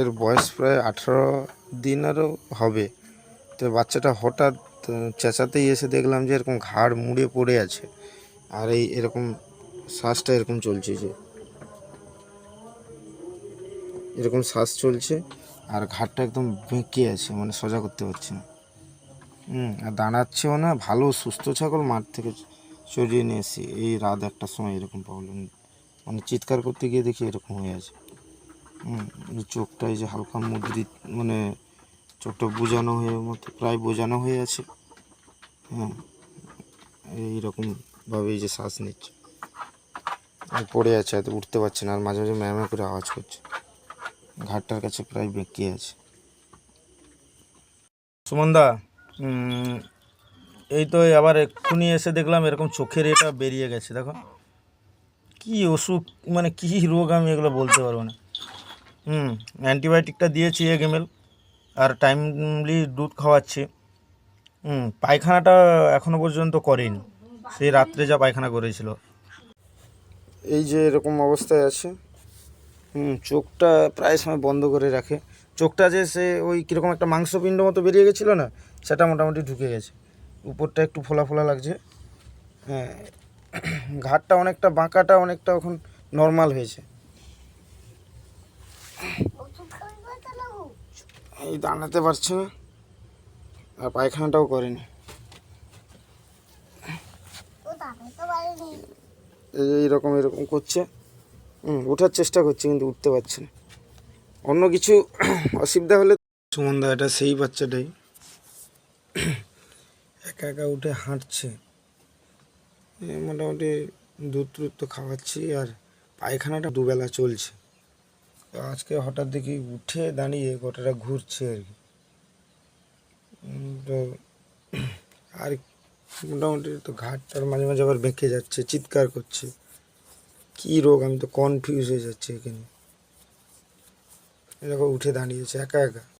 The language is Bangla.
এর বয়স প্রায় আঠারো দিনেরও হবে। তো বাচ্চাটা হঠাৎ চেঁচাতেই এসে দেখলাম যে এরকম ঘাড় মুড়ে পড়ে আছে। আর এই এরকম শ্বাসটা এরকম চলছে যে। এরকম শ্বাস চলছে আর ঘাড়টা একদম বেঁকে আছে মানে সোজা করতে পারছে না। হুম, আর দাঁড়াচ্ছেও না, ভালো সুস্থ ছাগল মাঠ থেকে চড়িয়ে নিয়ে এসেছি। এই রাত একটার সময় এরকম প্রবলেম মানে চিৎকার করতে গিয়ে দেখি এরকম হয়ে আছে। হুম এই চোখটা এই যে হালকা মুদ্রিত মানে চোখটা বোঝানো হয়ে মতো প্রায় বোঝানো হয়ে আছে। হ্যাঁ এইরকম ভাবে এই যে শ্বাস নিচ্ছে। পড়ে আছে হয়তো উঠতে পারছে না, আর মাঝে মাঝে ম্যামে করে আওয়াজ করছে। ঘাটটার কাছে প্রায় বেঁকে আছে। সুমনদা এই তো আবার এক্ষুনি এসে দেখলাম এরকম চোখের এটা বেরিয়ে গেছে, দেখো। কি অসুখ মানে কি রোগ আমি এগুলো বলতে পারব না। হুম, অ্যান্টিবায়োটিকটা দিয়েছি এক এম আর টাইমলি দুধ খাওয়াচ্ছি। হুম, পায়খানাটা এখনও পর্যন্ত করেনি। সেই রাত্রে যা পায়খানা করেছিল। এই যে এরকম অবস্থায় আছে, হুম, চোখটা প্রায় সময় বন্ধ করে রাখে। চোখটা যে সে ওই কীরকম একটা মাংসপিণ্ড মতো বেরিয়ে গেছিল না, সেটা মোটামুটি ঢুকে গেছে। উপরটা একটু ফোলা ফোলা লাগছে। হ্যাঁ ঘাটটা অনেকটা, বাঁকাটা অনেকটা এখন নর্মাল হয়েছে। এই দাঁড়াতে পারছে না। আর পায়খানাটাও করেনি। এইরকম এরকম করছে। ওঠার চেষ্টা করছে, কিন্তু উঠতে পারছে না। অন্য কিছু অসুবিধা হলে সুমনদা এটা সেই বাচ্চাটাই। একা একা উঠে হাঁটছে। মোটামুটি দুধ টুধ তো খাওয়াচ্ছি, আর পায়খানাটা দুবেলা চলছে। আজকে হঠাৎ দেখি উঠে দাঁড়িয়ে গোটাটা ঘুরছে আর কি। তো আর মোটামুটি তো ঘাটটার মাঝে মাঝে আবার বেঁকে যাচ্ছে, চিৎকার করছে। কি রোগ, আমি তো কনফিউজ হয়ে যাচ্ছি এখানে। এরকম উঠে দাঁড়িয়েছে, একা একা।